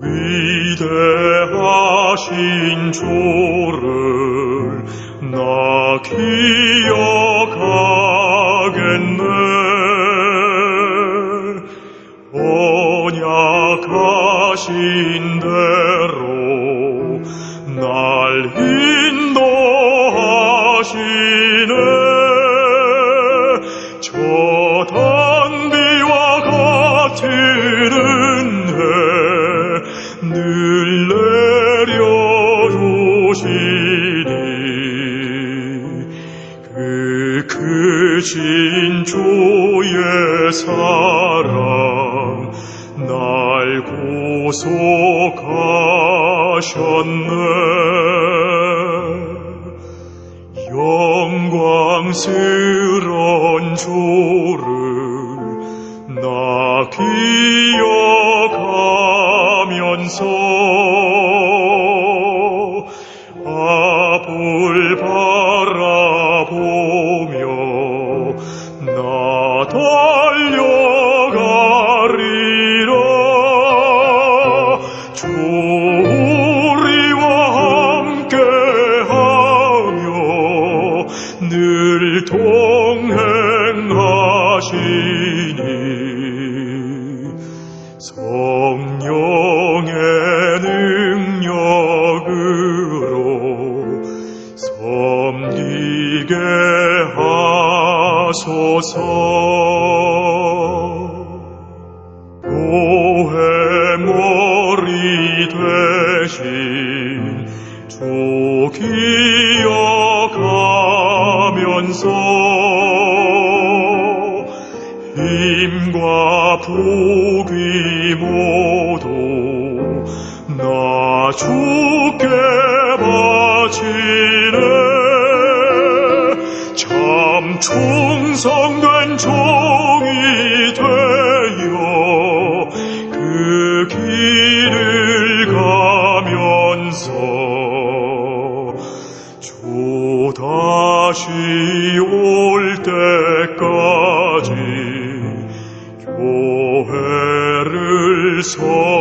위대하신 조를 나 기억하겠네. 언약하신 대로 날 늘 내려주시니 그 크신 주의 사랑 날 구속하셨네. 영광스런 주를 나 기억 하면서 앞을 바라보며 나 달려가리라. 주 우리와 함께하며 늘 동행하시니 성령 섬기게 하소서. 교회 머리 되신 주 기억하면서 힘과 복이 모두 나 주께 바치 충성된 종이 되어 그 길을 가면서 주 다시 올 때까지 교회를 서